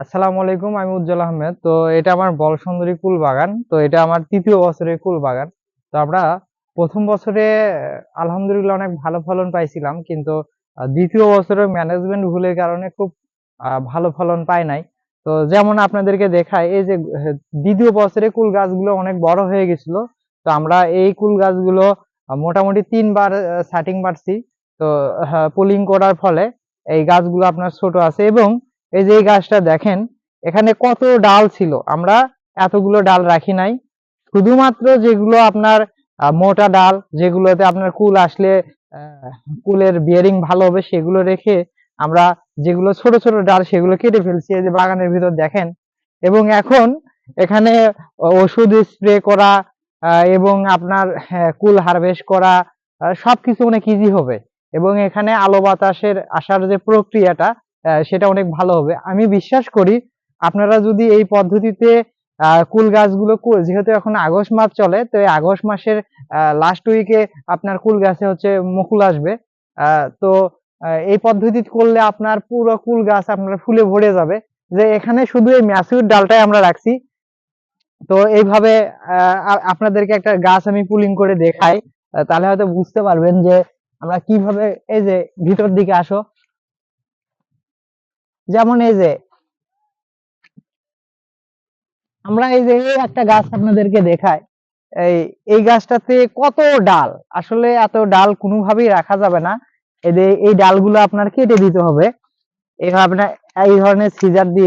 আসসালামু আলাইকুম, আমি উজ্জ্বল আহমেদ। তো এটা আমার বল সুন্দরী কুল বাগান তো এটা আমার তৃতীয় বছরের কুল বাগান তো আমরা প্রথম বছরে আলহামদুলিল্লাহ অনেক ভালো ফলন পাইছিলাম, কিন্তু দ্বিতীয় বছরে ম্যানেজমেন্ট ভুলের কারণে খুব ভালো ফলন পাই নাই। তো যেমন আপনাদেরকে দেখায় এই যে দ্বিতীয় বছরে কুল গাছগুলো অনেক বড় হয়ে গেছিল। তো আমরা এই কুল গাছগুলো মোটামুটি তিনবার সাটিং মারছি তো পুলিং করার ফলে এই গাছগুলো আপনার ছোট আছে এবং এই যে এই গাছটা দেখেন এখানে কত ডাল ছিল। আমরা এতগুলো ডাল রাখি নাই। শুধুমাত্র যেগুলো আপনার মোটা ডাল যেগুলোতে আপনার কুল আসলে কুলের বিয়ারিং ভালো হবে সেগুলো রেখে আমরা যেগুলো ছোট ছোট ডাল সেগুলো কেটে ফেলছি। এই যে বাগানের ভিতর দেখেন। এবং এখন এখানে ওষুধ স্প্রে করা এবং আপনার হ্যাঁ, কুল হারভেস্ট করা সবকিছু অনেক ইজি হবে। এবং এখানে আলো বাতাসের আসার যে প্রক্রিয়াটা সেটা অনেক ভালো হবে। আমি বিশ্বাস করি আপনারা যদি এই পদ্ধতিতে কুল গাছগুলো যেহেতু এখন আগস্ট মাস চলে, তো এই আগস্ট মাসের লাস্ট উইকে আপনার কুল গাছে হচ্ছে মুকুল আসবে। তো এই পদ্ধতি করলে আপনার পুরো কুল গাছ আপনার ফুলে ভরে যাবে। যে এখানে শুধু এই ম্যাচিউর ডালটাই আমরা রাখছি। তো এইভাবে আপনাদেরকে একটা গাছ আমি পুলিং করে দেখাই। তাহলে হয়তো বুঝতে পারবেন যে আমরা কীভাবে এই যে ভিতর দিকে আসো। যেমন এই যে, আমরা এই যে একটা গাছ আপনাদেরকে দেখাই, এই এই গাছটাতে কত ডাল? আসলে এত ডাল কোনোভাবেই রাখা যাবে না। এই যে, এই ডালগুলো আপনার কেটে দিতে হবে। এইভাবে আপনার এই ধরনের সিজার দিয়ে